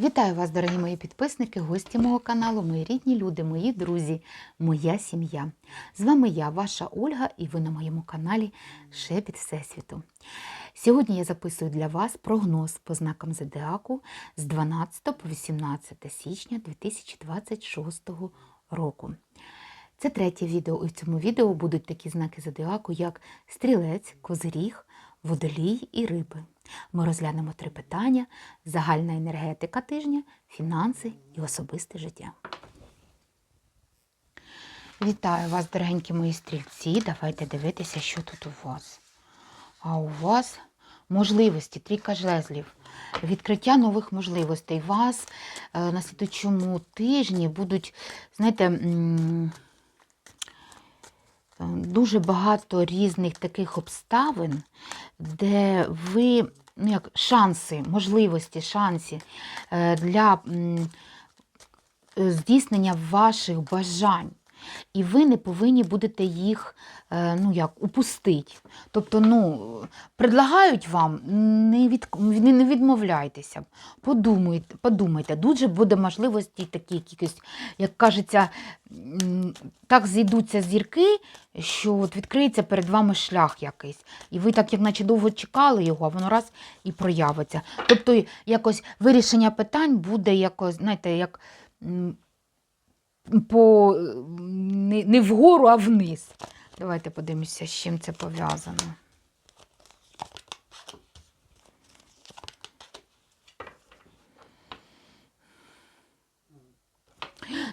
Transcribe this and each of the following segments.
Вітаю вас, дорогі мої підписники, гості мого каналу, мої рідні люди, мої друзі, моя сім'я. З вами я, ваша Ольга, і ви на моєму каналі Шепіт Всесвіту. Сьогодні я записую для вас прогноз по знакам Зодіаку з 12 по 18 січня 2026 року. Це третє відео. І в цьому відео будуть такі знаки зодіаку, як стрілець, козиріг, водолій і риби. Ми розглянемо три питання: загальна енергетика тижня, фінанси і особисте життя. Вітаю вас, дорогенькі мої стрільці. Давайте дивитися, що тут у вас. А у вас можливості, трійка жезлів, відкриття нових можливостей. Вас е, на слідучому тижні будуть, знаєте, дуже багато різних таких обставин, де ви, ну як шанси, можливості, шанси е, для е, здійснення ваших бажань. І ви не повинні будете їх е, ну як, упустити. Тобто, ну, предлагають вам, не, від, не відмовляйтеся. Подумайте, подумайте. Дуже буде можливості такі якісь, як кажеться, так зійдуться зірки, що от відкриється перед вами шлях якийсь. І ви так, як наче довго чекали його, а воно раз і проявиться. Тобто, якось вирішення питань буде якось, знаєте, як. По не, не вгору, а вниз. Давайте подивимося, з чим це пов'язано.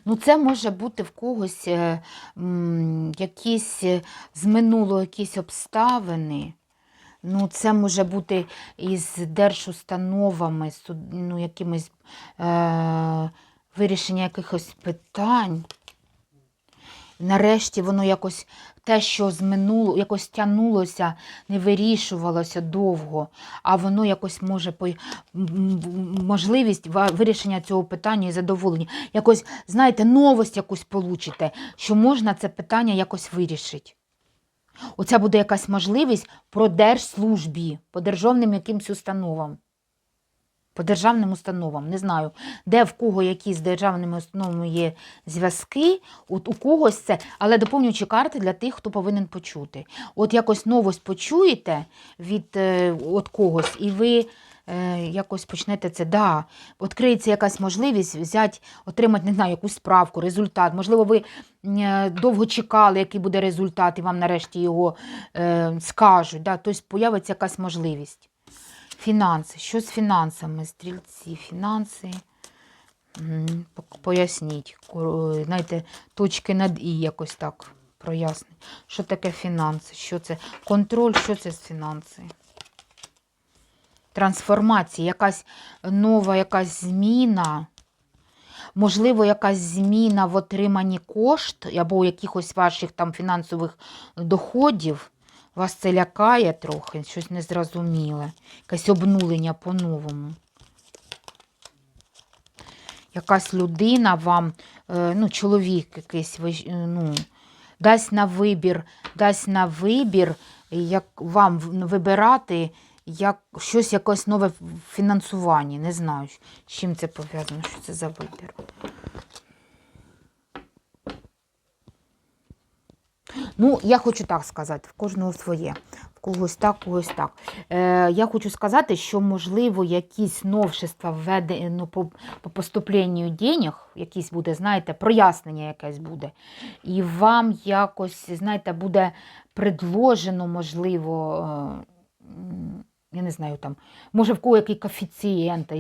Ну, це може бути в когось е, м, якісь е, з минулого якісь обставини. Ну, це може бути із держустановами, ну, якимось е, вирішення якихось питань. Нарешті воно якось те, що з минулого якось тягнулося, не вирішувалося довго, а воно якось може по можливість вирішення цього питання і задоволення. Якось, знаєте, новость якусь получите, що можна це питання якось вирішити. Оця буде якась можливість про держслужбі, по державним якимсь установам. По державним установам, не знаю, де в кого які з державними установами є зв'язки, от у когось це, але доповнюючи карти для тих, хто повинен почути. От якось новость почуєте від е, от когось, і ви е, якось почнете це, да, відкриється якась можливість взяти, отримати, не знаю, якусь справку, результат. Можливо, ви е, довго чекали, який буде результат, і вам нарешті його е, скажуть. Да? Тобто появиться якась можливість. Фінанси. Що з фінансами? Стрільці, фінанси. Поясніть. Знаєте, точки над і якось так прояснить. Що таке фінанси? Що це? Контроль, що це з фінанси? Трансформація, якась нова якась зміна. Можливо, якась зміна в отриманні кошт або якихось ваших там фінансових доходів. Вас це лякає трохи, щось незрозуміле. Якесь обнулення по-новому. Якась людина вам, е, ну, чоловік якийсь, е, ну, дасть на вибір, дасть на вибір, як вам вибирати як, щось, якесь нове фінансування. Не знаю, з чим це пов'язано, що це за вибір. Ну, я хочу так сказати, в кожного своє, в когось так, когось так. Е, я хочу сказати, що, можливо, якісь новшества введено по, по поступленню денег, якісь буде, знаєте, прояснення якесь буде. І вам якось, знаєте, буде предложено, можливо, е, я не знаю, там, може, в кого який коефіцієнт,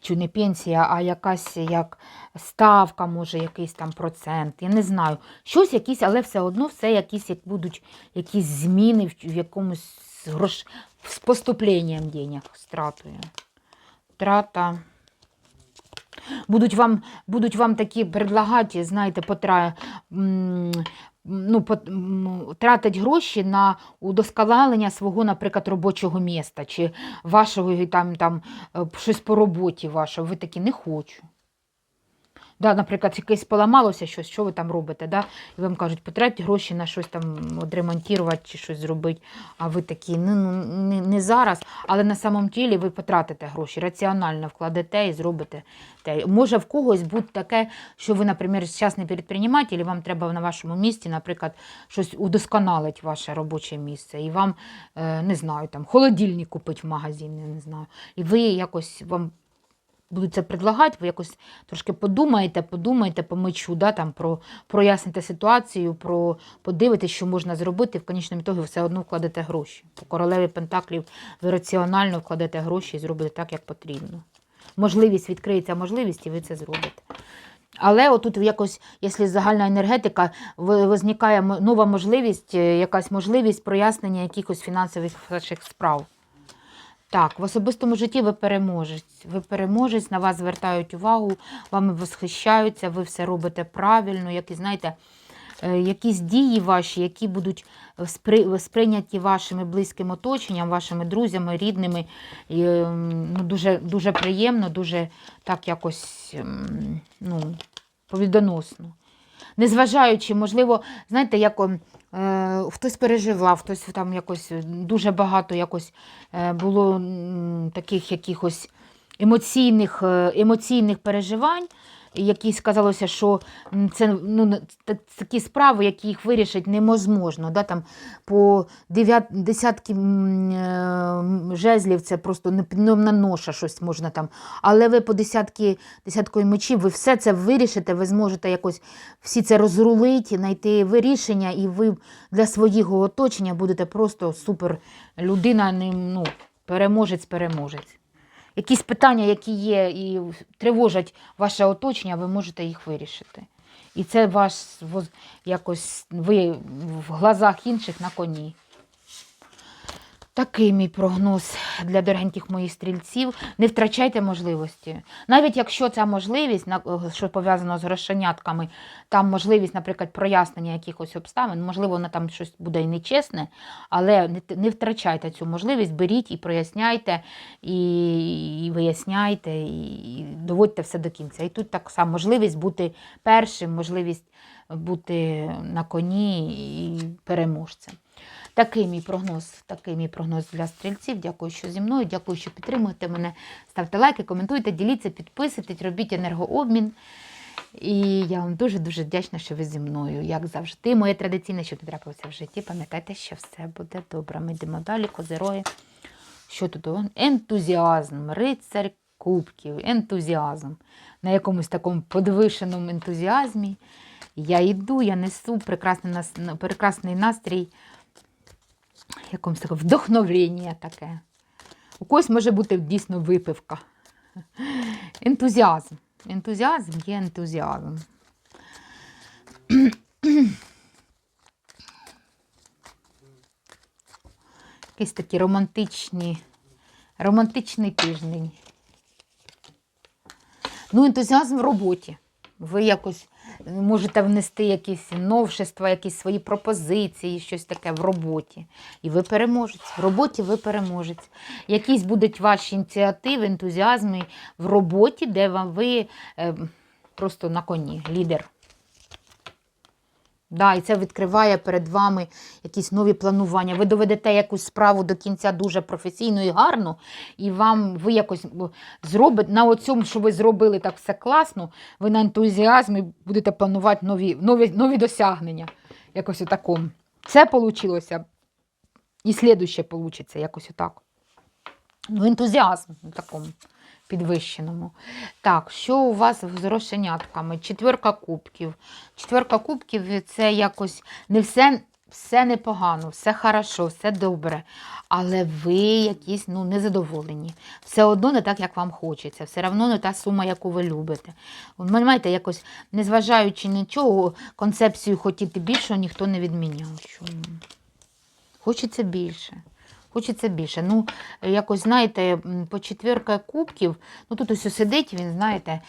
чи не пенсія, а якась як ставка, може, якийсь там процент. Я не знаю. Щось якісь, але все одно все якісь як будуть якісь зміни в, якомусь грош... з поступленням денег, стратою. Трата. Будуть вам, будуть вам такі предлагати, знаєте, потра... ну, тратить гроші на удосконалення свого, наприклад, робочого міста, чи вашого там, там, е, щось по роботі вашого. Ви такі не хочу. Да, наприклад, якесь поламалося щось, що ви там робите, да? і вам кажуть, потратьте гроші на щось там відремонтувати чи щось зробити. А ви такі, ну, ну не, не зараз, але на самом тілі ви потратите гроші, раціонально вкладете і зробите те. Може в когось бути таке, що ви, наприклад, частний підприєматель, і вам треба на вашому місці, наприклад, щось удосконалити ваше робоче місце. І вам, е, не знаю, там холодильник купити в магазині, не знаю. І ви якось вам будуть це предлагати, ви якось трошки подумаєте, подумаєте по мечу, да, там, про, проясните ситуацію, про, подивитесь, що можна зробити, в конечному ітогі все одно вкладете гроші. По королеві Пентаклів ви раціонально вкладете гроші і зробите так, як потрібно. Можливість відкриється можливість, і ви це зробите. Але отут якось, якщо загальна енергетика, ви- визникає м- нова можливість, е, якась можливість прояснення якихось фінансових справ. Так, в особистому житті ви переможець. Ви переможець, на вас звертають увагу, вами восхищаються, ви все робите правильно, як і знаєте, е, якісь дії ваші, які будуть сприйняті вашими близьким оточенням, вашими друзями, рідними. І, ем, ну, дуже, дуже приємно, дуже так якось ем, ну, повідоносно. Незважаючи, можливо, знаєте, як е, хтось переживав, хтось там якось е, дуже багато якось е, було таких якихось емоційних, е, емоційних переживань, які сказалося, що це ну, такі справи, які їх вирішити неможливо. Да? Там по дев'ят, десятки е, жезлів це просто не, не ноша щось можна там. Але ви по десятки, десяткою мечів, ви все це вирішите, ви зможете якось всі це розрулити, знайти вирішення, і ви для свого оточення будете просто супер людина, ну, переможець-переможець. Якісь питання, які є і тривожать ваше оточення, ви можете їх вирішити. І це ваш якось ви в глазах інших на коні. Такий мій прогноз для дорогеньких моїх стрільців. Не втрачайте можливості. Навіть якщо ця можливість, що пов'язано з грошенятками, там можливість, наприклад, прояснення якихось обставин, можливо, вона там щось буде і нечесне, але не втрачайте цю можливість, беріть і проясняйте, і, і виясняйте, і доводьте все до кінця. І тут так само можливість бути першим, можливість бути на коні і переможцем. Такий мій прогноз, такий мій прогноз для стрільців. Дякую, що зі мною. Дякую, що підтримуєте мене. Ставте лайки, коментуйте, діліться, підписуйтесь, робіть енергообмін. І я вам дуже-дуже вдячна, що ви зі мною. Як завжди, моє традиційне, що трапилося в житті. Пам'ятайте, що все буде добре. Ми йдемо далі, козироги. Що тут? Ентузіазм, рицарь кубків, ентузіазм. На якомусь такому подвишеному ентузіазмі. Я йду, я несу прекрасний, прекрасний настрій якомусь таке вдохновлення таке. У когось може бути дійсно випивка. Ентузіазм. Ентузіазм є ентузіазм. Якісь такі романтичні, романтичний тиждень. Ну, ентузіазм в роботі. Ви якось можете внести якісь новшества, якісь свої пропозиції, щось таке в роботі. І ви переможець. В роботі ви переможець. Якісь будуть ваші ініціативи, ентузіазми в роботі, де вам ви е, просто на коні, лідер. Да, і це відкриває перед вами якісь нові планування. Ви доведете якусь справу до кінця дуже професійно і гарно, і вам ви якось зробите на оцьому, що ви зробили так все класно, ви на ентузіазмі будете планувати нові, нові, нові досягнення. Якось отакому. Це вийшло. І слідуще вийде, якось отак. Ну, ентузіазм такому підвищеному. Так, що у вас з грошенятками? Четверка кубків. Четверка кубків це якось не все, все непогано, все хорошо, все добре. Але ви якісь ну, незадоволені. Все одно не так, як вам хочеться. Все одно не та сума, яку ви любите. Ви маєте якось, незважаючи нічого, концепцію хотіти більшого ніхто не відміняв. Чому? Хочеться більше. Хочеться більше. Ну, якось, знаєте, по четвірка кубків, ну тут ось сидить, він, знаєте,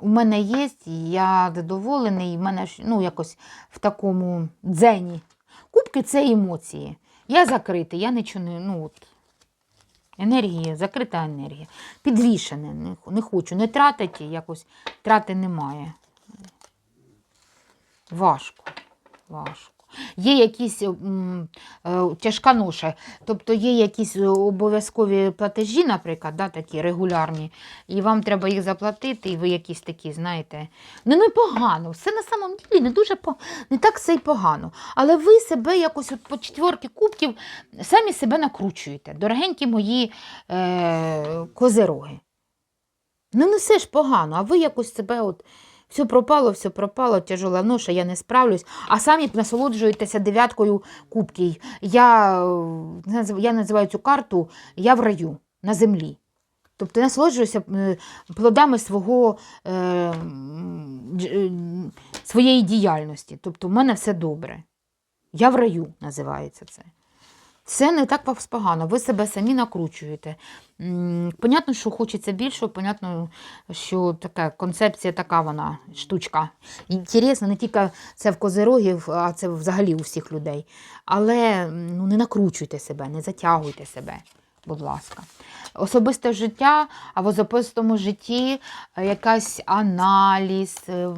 у мене є, я задоволений, і в мене ну, якось в такому дзені. Кубки це емоції. Я закритий, я не. Ну, от, Енергія, закрита енергія. Підвішене. Не, не хочу. Не тратити якось. Трати немає. Важко. Важко. Є якісь м, е, тяжка ноша, тобто є якісь обов'язкові платежі, наприклад, да, такі регулярні, і вам треба їх заплатити, і ви якісь такі, знаєте, ну непогано, все на самом ділі не дуже по, не так все й погано. Але ви себе якось от по четверки кубків самі себе накручуєте, дорогенькі мої е, козероги. Ну, не все ж погано, а ви якось себе от. Все пропало, все пропало, тяжела ноша, я не справлюсь. А самі насолоджуєтеся дев'яткою кубків. Я, е, я називаю цю карту Я в раю на землі. Тобто насолоджуюся е, плодами свого, е, е, своєї діяльності. Тобто в мене все добре. Я в раю називається це. Це не так погано, ви себе самі накручуєте. Понятно, що хочеться більшого, понятно, що така концепція така вона, штучка. Інтересно, не тільки це в козирогів, а це взагалі у всіх людей. Але ну, не накручуйте себе, не затягуйте себе, будь ласка. Особисте життя, а в особистому житті е, якась аналіз, е,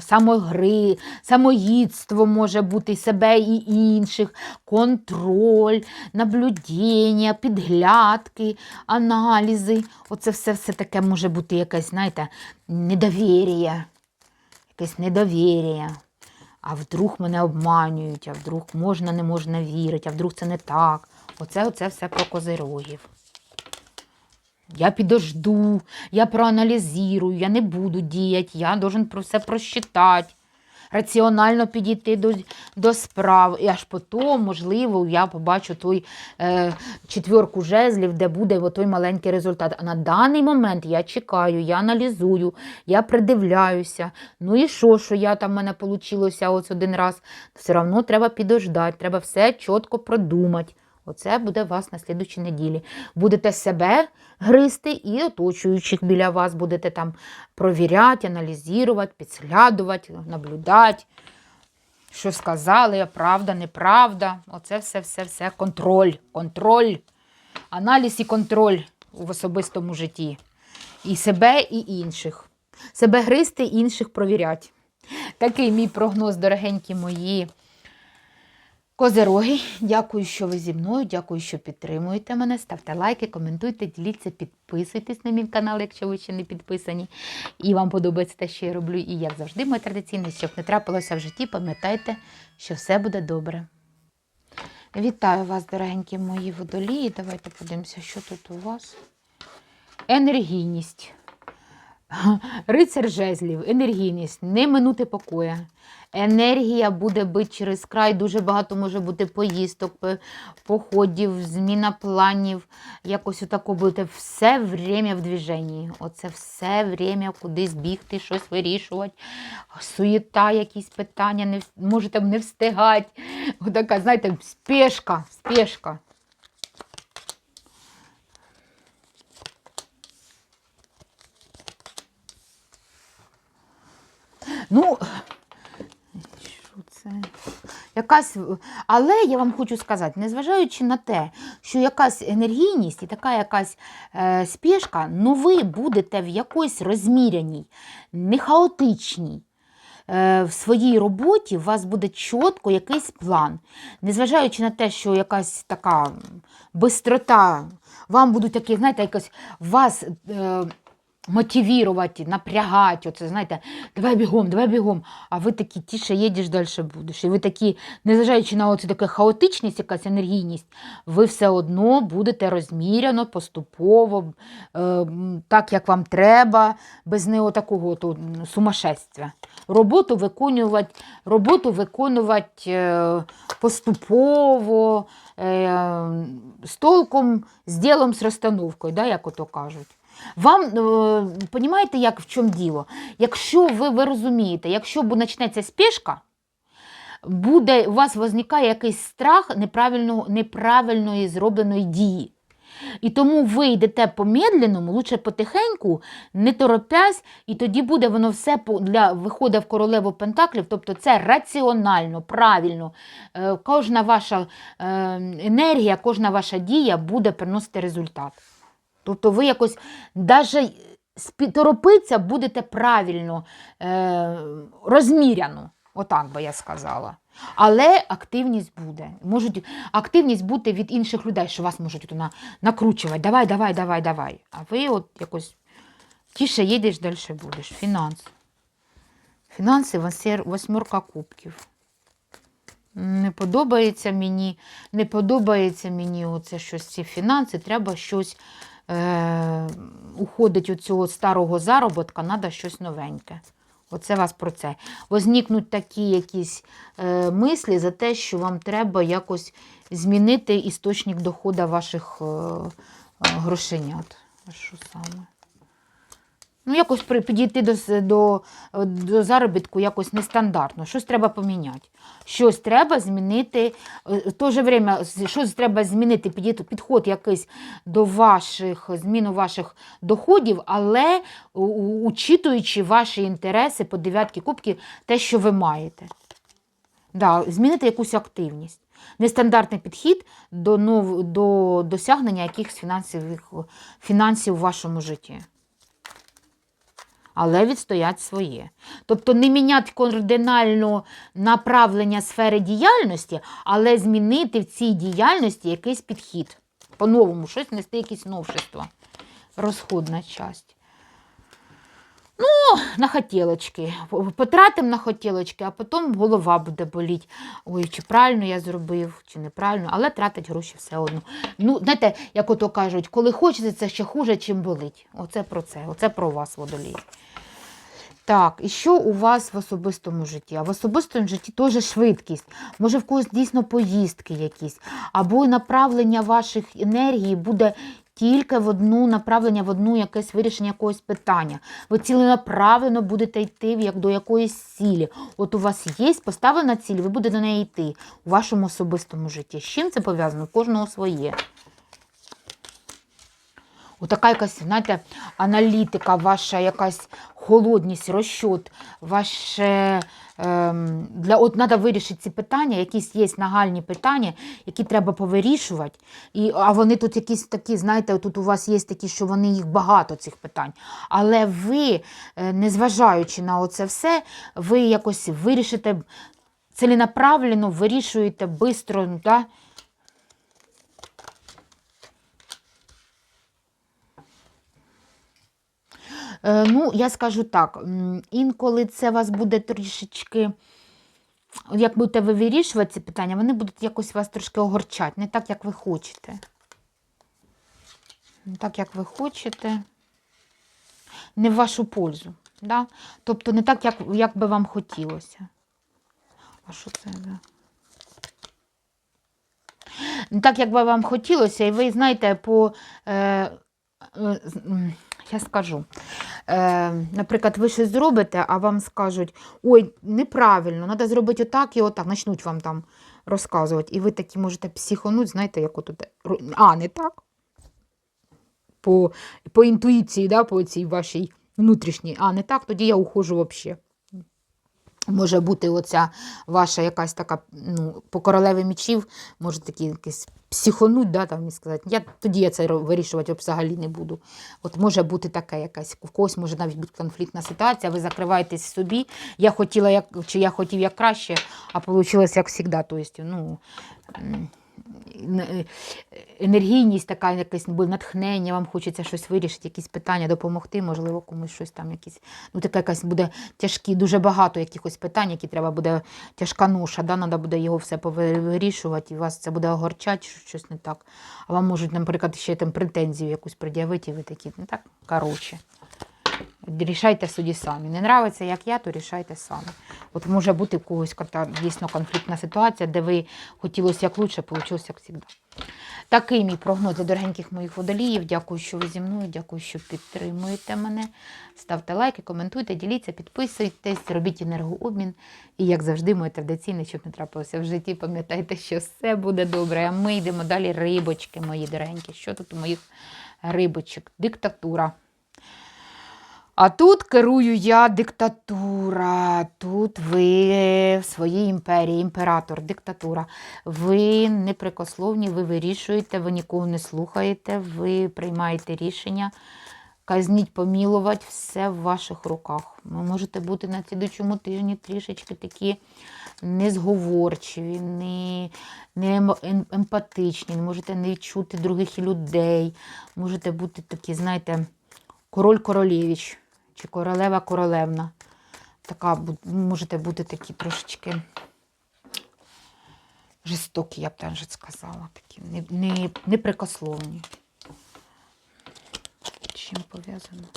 самогри, самоїдство може бути себе і інших, контроль, наблюдення, підглядки, аналізи. Оце все, все таке може бути якесь, знаєте, недовір'я, якесь недовір'я. А вдруг мене обманюють, а вдруг можна, не можна вірити, а вдруг це не так. Оце, оце все про козирогів. Я підожду, я проаналізую, я не буду діяти, я должен про все просчитати, раціонально підійти до, до справ. І аж потім, можливо, я побачу той е, четверку жезлів, де буде той маленький результат. А на даний момент я чекаю, я аналізую, я придивляюся. Ну і що, що я там в мене вийшло ось один раз? Все одно треба підождати, треба все чітко продумати. Оце буде вас на слідучій неділі. Будете себе гризти і оточуючих біля вас будете там провіряти, аналізувати, підслідувати, наблюдати. Що сказали, правда, неправда. Оце все, все, все. Контроль. Контроль. Аналіз і контроль в особистому житті. І себе, і інших. Себе гризти, інших провіряти. Такий мій прогноз, дорогенькі мої. Козероги, дякую, що ви зі мною, дякую, що підтримуєте мене. Ставте лайки, коментуйте, діліться, підписуйтесь на мій канал, якщо ви ще не підписані. І вам подобається те, що я роблю. І як завжди, моє традиційне, щоб не трапилося в житті, пам'ятайте, що все буде добре. Вітаю вас, дорогенькі мої водолії. Давайте подивимося, що тут у вас. Енергійність. Рицар жезлів, енергійність, не минути покоя. Енергія буде бити через край, дуже багато може бути поїздок, походів, зміна планів. Якось отако будете все время в движенні. Оце все время кудись бігти, щось вирішувати. Суєта, якісь питання, не, можете не встигати. Отака, знаєте, спешка, спешка. Ну, це? Якась, але я вам хочу сказати, незважаючи на те, що якась енергійність і така якась е, спешка, ну ви будете в якоїсь розміряній, не хаотичній. е, В своїй роботі у вас буде чітко якийсь план. Незважаючи на те, що якась така бистрота, вам будуть такі, знаєте, якось вас е, мотивувати, напрягати. Оце, знаєте, давай бігом, давай бігом. А ви такі тіше їдеш, далі будеш. І ви такі, незважаючи на оцю таку хаотичність, якась енергійність, ви все одно будете розміряно, поступово, е, так, як вам треба, без не такого то, м. Роботу виконувати, роботу виконувати е, поступово, е, з толком, з ділом, з розстановкою, да, як ото кажуть. Вам, е, понімаєте, як в чому діло? Якщо ви, ви розумієте, якщо почнеться спешка, буде, у вас виникає якийсь страх неправильного, неправильної зробленої дії. І тому ви йдете по-медленному, лучше потихеньку, не торопясь, і тоді буде воно все для виходить в королеву Пентаклів, тобто це раціонально, правильно. Е, Кожна ваша е, енергія, кожна ваша дія буде приносити результат. Тобто ви якось навіть торопитися будете правильно, е, розміряно. Отак би я сказала. Але активність буде. Можуть активність бути від інших людей, що вас можуть на, накручувати. Давай, давай, давай, давай. А ви от якось тіше їдеш, далі будеш. Фінанс. Фінанси восьмерка кубків. Не подобається мені, не подобається мені оце щось ці фінанси, треба щось е, уходить від цього старого заробітка, треба щось новеньке. Оце вас про це. Возникнуть такі якісь е, мислі за те, що вам треба якось змінити істочник доходу ваших е, е, грошенят. А що саме? Ну, якось підійти до, до, е, до заробітку якось нестандартно. Щось треба поміняти. Щось треба змінити. е, В то же время щось треба змінити, підход якийсь до ваших, зміну ваших доходів, але учитуючи ваші інтереси по дев'ятки кубків, те, що ви маєте. Да, змінити якусь активність. Нестандартний підхід до, нов, до досягнення якихось фінансових, фінансів у вашому житті але відстоять своє. Тобто не міняти кардинально направлення сфери діяльності, але змінити в цій діяльності якийсь підхід. По-новому, щось нести якісь новшества. Розходна часть. Ну, на хотілочки. Потратимо на хотілочки, а потім голова буде боліти. Ой, чи правильно я зробив, чи неправильно, але тратить гроші все одно. Ну, знаєте, як ото кажуть, коли хочеться, це ще хуже, чим болить. Оце про це, оце про вас, водолій. Так, і що у вас в особистому житті? А в особистому житті теж швидкість. Може, в когось дійсно поїздки якісь, або направлення ваших енергій буде тільки в одну направлення, в одну якесь вирішення якогось питання. Ви ціленаправлено будете йти як до якоїсь цілі. От у вас є поставлена ціль, ви будете до неї йти у вашому особистому житті. З чим це пов'язано? Кожного своє. Отака якась, знаєте, аналітика, ваша якась холодність, розчот, ваше ем, для от треба вирішити ці питання, якісь є нагальні питання, які треба повирішувати. І, а вони тут якісь такі, знаєте, тут у вас є такі, що вони їх багато цих питань. Але ви, е, незважаючи на оце все, ви якось вирішите ціленаправленно, вирішуєте швидко, да? Ну, я скажу так, інколи це вас буде трішечки, як будете ви вирішувати ці питання, вони будуть якось вас трошки огорчати, не так, як ви хочете. Не так, як ви хочете, не в вашу пользу. Да? Тобто не так, як, як би вам хотілося. А що це? Да? Не так, як би вам хотілося, і ви знаєте, по. Е, е, я скажу. Е, наприклад, ви щось зробите, а вам скажуть, ой, неправильно, треба зробити отак і отак. Почнуть вам там розказувати. І ви такі можете психонуть, знаєте, як отут. А, не так? По, по інтуїції, да, по цій вашій внутрішній. А, не так, тоді я ухожу взагалі. Може бути оця ваша якась така, ну, по королеві мічів, може такі якісь психонуть, да, там, і сказати, я, тоді я це вирішувати взагалі не буду. От може бути таке якась, у когось може навіть бути конфліктна ситуація, ви закриваєтесь собі, я хотіла, як, чи я хотів як краще, а вийшло як завжди. Тобто, ну, енергійність така, якесь натхнення, вам хочеться щось вирішити, якісь питання допомогти, можливо, комусь щось там якісь. Ну, така якась буде тяжкі, дуже багато якихось питань, які треба буде тяжка ноша, да, треба буде його все вирішувати, і вас це буде огорчати, що щось не так. А вам можуть, наприклад, ще там претензію якусь пред'явити, і ви такі, не так, коротше. Рішайте собі самі. Не нравиться, як я, то рішайте самі. От може бути в когось дійсно конфліктна ситуація, де ви хотілося як лучше, вийшло як завжди. Такий мій прогноз для дорогеньких моїх водоліїв. Дякую, що ви зі мною, дякую, що підтримуєте мене. Ставте лайки, коментуйте, діліться, підписуйтесь, робіть енергообмін. І, як завжди, моє традиційне, щоб не трапилося в житті, пам'ятайте, що все буде добре. А ми йдемо далі. Рибочки мої дорогенькі. Що тут у моїх рибочок? Диктатура. А тут керую я диктатура. Тут ви в своїй імперії, імператор, диктатура. Ви неприкословні, ви вирішуєте, ви нікого не слухаєте, ви приймаєте рішення. Казніть, помілувати, все в ваших руках. Ви можете бути на слідучому тижні трішечки такі незговорчиві, не, не ем- ем- емпатичні, можете не відчути других людей. Можете бути такі, знаєте, король королєвич чи королева королевна. Така можете бути такі трошечки жорстокі, я б теж сказала. Такі не, не, неприкословні. З Чим пов'язано?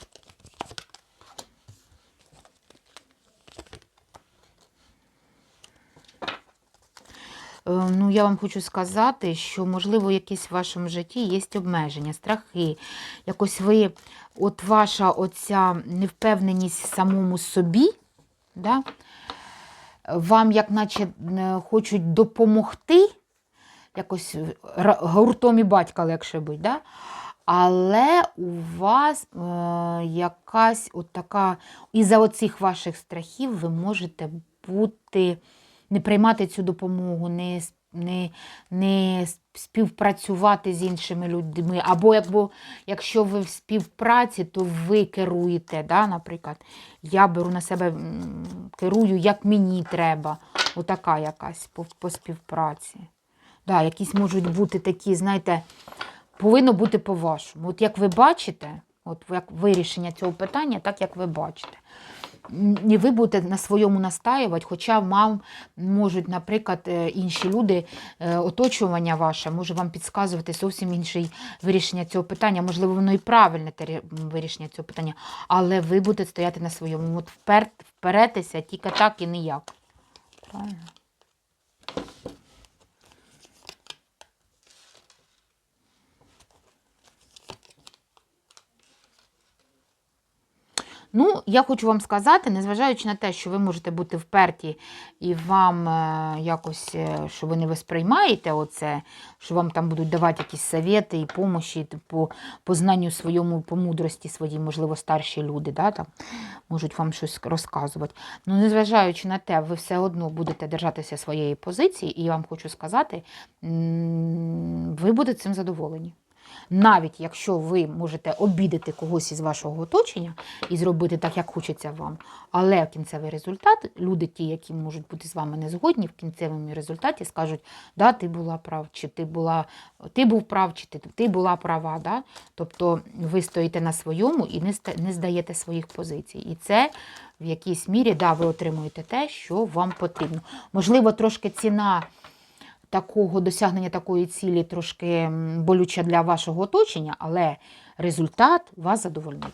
Ну, я вам хочу сказати, що, можливо, якісь в вашому житті є обмеження, страхи. Якось ви, от ваша оця невпевненість в самому собі, да? вам, як наче, е, хочуть допомогти, якось гуртом і батька легше бути, да? але у вас е, якась от така, із-за оцих ваших страхів ви можете бути не приймати цю допомогу, не, не, не співпрацювати з іншими людьми. Або якби, якщо ви в співпраці, то ви керуєте. Да? Наприклад, я беру на себе, керую, як мені треба. Отака якась по, по співпраці. Да, якісь можуть бути такі, знаєте, повинно бути по-вашому. От як ви бачите, от як вирішення цього питання, так як ви бачите. І ви будете на своєму настаювати, хоча вам можуть, наприклад, е, інші люди, е, оточування ваше, може вам підказувати зовсім інше вирішення цього питання. Можливо, воно і правильне вирішення цього питання, але ви будете стояти на своєму. От впер, вперетеся тільки так і ніяк. Правильно? Ну, я хочу вам сказати, незважаючи на те, що ви можете бути вперті і вам е, якось, е, що ви не восприймаєте оце, що вам там будуть давати якісь совєти і помощі по, по знанню своєму, по мудрості своїй, можливо, старші люди, да, там, можуть вам щось розказувати. Ну, незважаючи на те, ви все одно будете держатися своєї позиції, і я вам хочу сказати, ви будете цим задоволені. Навіть якщо ви можете обідати когось із вашого оточення і зробити так, як хочеться вам, але кінцевий результат, люди, ті, які можуть бути з вами не згодні, в кінцевому результаті скажуть, да, ти була прав, чи ти була, ти був прав, чи ти, ти була права. Да? Тобто ви стоїте на своєму і не, не здаєте своїх позицій. І це в якійсь мірі да, ви отримуєте те, що вам потрібно. Можливо, трошки ціна такого досягнення такої цілі трошки м, болюча для вашого оточення, але результат вас задовольнить.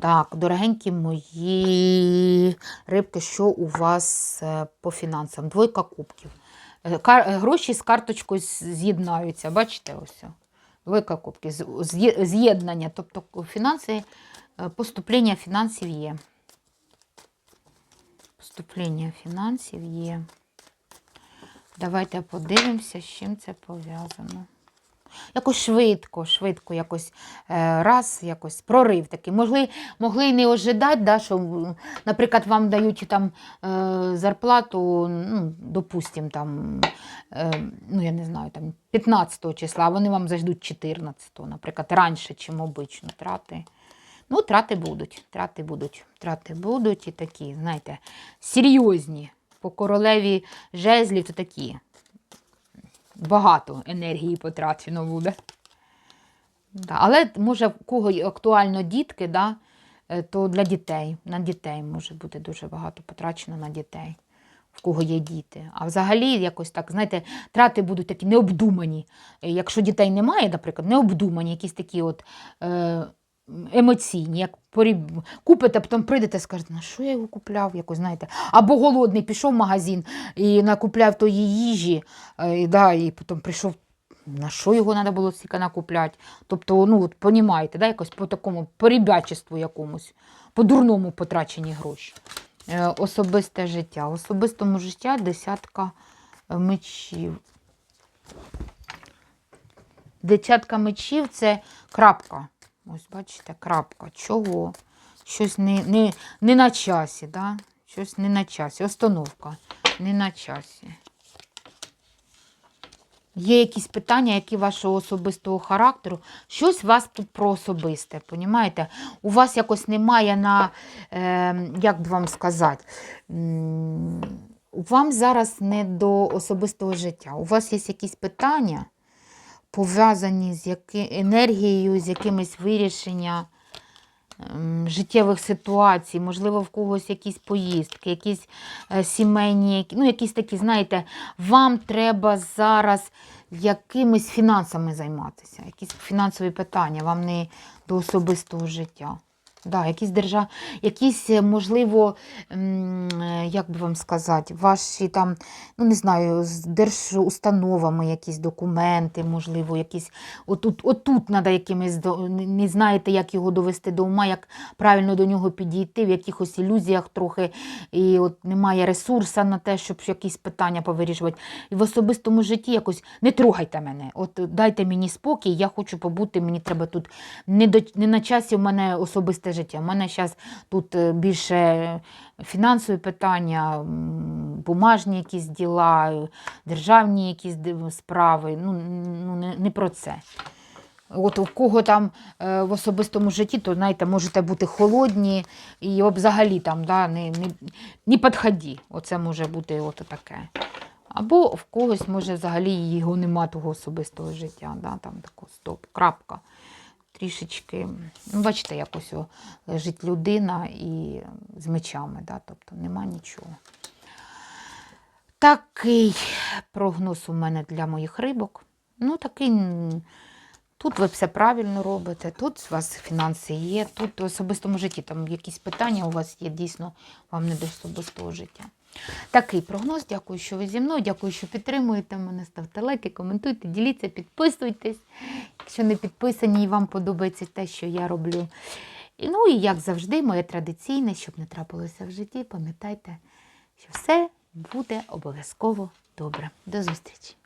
Так, дорогенькі мої рибки, що у вас е, по фінансам? Двойка кубків. Е, е, Гроші з карточкою з'єднаються. Бачите, ось. Двойка кубків. З'єднання, тобто фінанси, поступлення фінансів є. Поступлення фінансів є. Давайте подивимося, з чим це пов'язано. Якось швидко, швидко, якось е, раз, якось прорив такий. Могли, могли не ожидати, да, що, наприклад, вам дають там е, зарплату, ну, допустим, там, е, ну, я не знаю, там 15 числа, а вони вам заждуть 14, наприклад, раніше, чим обично, трати. Ну, трати будуть, трати будуть, трати будуть і такі, знаєте, серйозні. По королеві жезлів то такі. Багато енергії потрачено буде. Да. Але може, в кого актуально дітки, да, е, то для дітей. На дітей може бути дуже багато потрачено на дітей, в кого є діти. А взагалі, якось так, знаєте, трати будуть такі необдумані. Е, Якщо дітей немає, наприклад, необдумані, якісь такі от. Е, Емоційні, як поріб... купите, потім прийдете і скажете, на що я його купляв, якось, знаєте. Або голодний, пішов в магазин і накупляв тої їжі, е, і, да, і потім прийшов на що його треба було стільки накупляти. Тобто, ну, от, понімаєте, да, якось по такому порібячеству якомусь, по дурному потрачені гроші. Е, особисте життя. В особистому життя десятка е, мечів. Десятка мечів це крапка. Ось, бачите, крапка. Чого? Щось не, не, не на часі, да? Щось не на часі. Остановка. Не на часі. Є якісь питання, які вашого особистого характеру, щось у вас тут про особисте, понімаєте? У вас якось немає на, е, як би вам сказати, вам зараз не до особистого життя. У вас є якісь питання, пов'язані з яки, енергією, з якимись вирішення ем, життєвих ситуацій, можливо, в когось якісь поїздки, якісь е, сімейні, ну, якісь такі, знаєте, вам треба зараз якимись фінансами займатися, якісь фінансові питання, вам не до особистого життя. Да, якісь держав... якісь, е, можливо, е, як би вам сказати, ваші там, ну не знаю, з держустановами якісь документи, можливо, якісь отут, отут треба якимись не знаєте, як його довести до ума, як правильно до нього підійти, в якихось ілюзіях трохи, і от немає ресурсу на те, щоб якісь питання повирішувати. І в особистому житті якось не трогайте мене. От дайте мені спокій, я хочу побути, мені треба тут не, до, не на часі в мене особисте життя. У мене зараз тут е, більше фінансові питання, бумажні якісь діла, е, державні якісь справи. Ну, ну не, про це. От у кого там е, в особистому житті, то знаєте, можете бути холодні і взагалі там да, не, не, не підході. Оце може бути от таке. Або в когось може взагалі його нема того особистого життя. Да, там тако, стоп, крапка. Трішечки, ну, бачите, якось лежить людина і з мечами, да, тобто нема нічого. Такий прогноз у мене для моїх рибок. Ну, такий. Тут ви все правильно робите, тут у вас фінанси є, тут в особистому житті там якісь питання у вас є, дійсно вам не до особистого життя. Такий прогноз. Дякую, що ви зі мною. Дякую, що підтримуєте мене. Ставте лайки, коментуйте, діліться, підписуйтесь. Якщо не підписані і вам подобається те, що я роблю. Ну і як завжди, моє традиційне, щоб не трапилося в житті, пам'ятайте, що все буде обов'язково добре. До зустрічі!